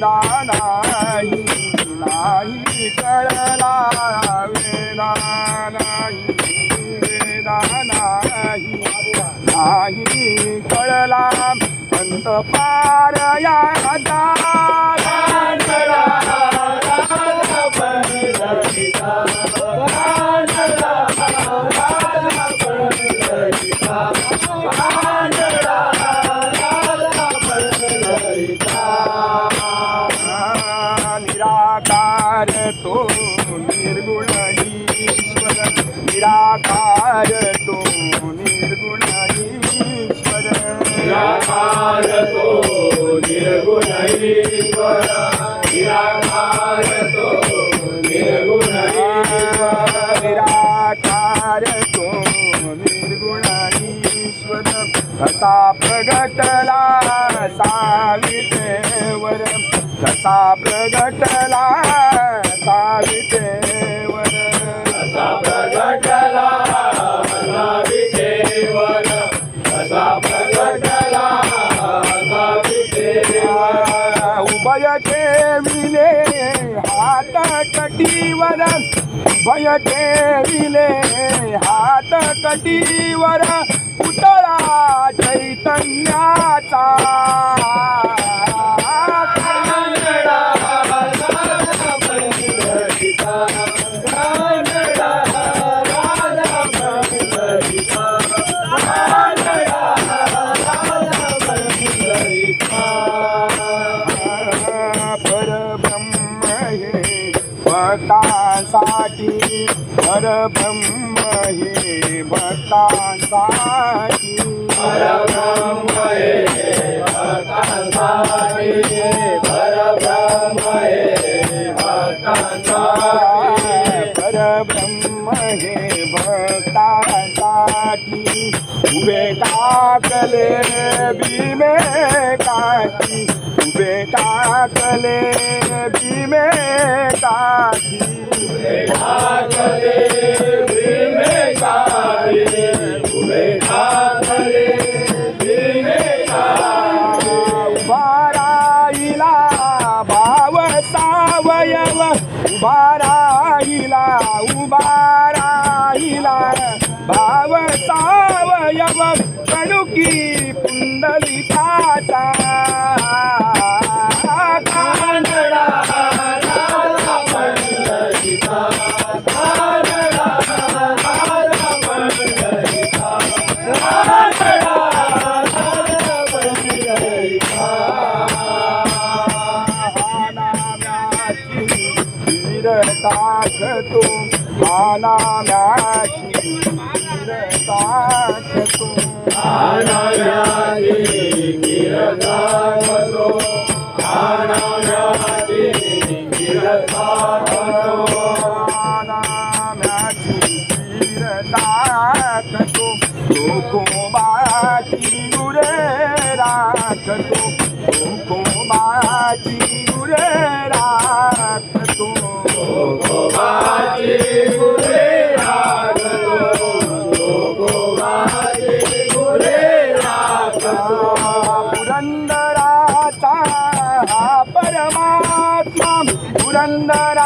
नाही नाही कळला वेदा कळला अंत पार निराकार तो निर्गुण ईश्वर। निराकार तो निर्गुण ईश्वर। निराकार तो निर्गुण ईश्वर। निराकार तो निर्गुण ईश्वर। कसा प्रगटला सावितेवर कसा प्रगटला सावितेवर उभय विले हात कटीवर उभय विले हात कटीवर पुतळा चैतन्याचा भक्तांसाठी परब्रह्म हे भक्तांसाठी परब्रह्म हे भक्तांसाठी परब्रह्म हे भक्तांसाठी परब्रह्म हे भक्तांसाठी उभे टाकले भीमे काठी उभे टाकले भीमे काठी उभा राहिला उभा राहिला भाव सावयव कडुकी पुंडलिकाचा. टाकतो आनाम्याची टाकतो आनंदाची कीर्तनातो आनंदाची कीर्तनातो आनाम्याची टाकतो लोकोबाची गुरे राखतो. लोकोबाची गुरे पुरंदराचा हा परमात्मा. पुरंदराचा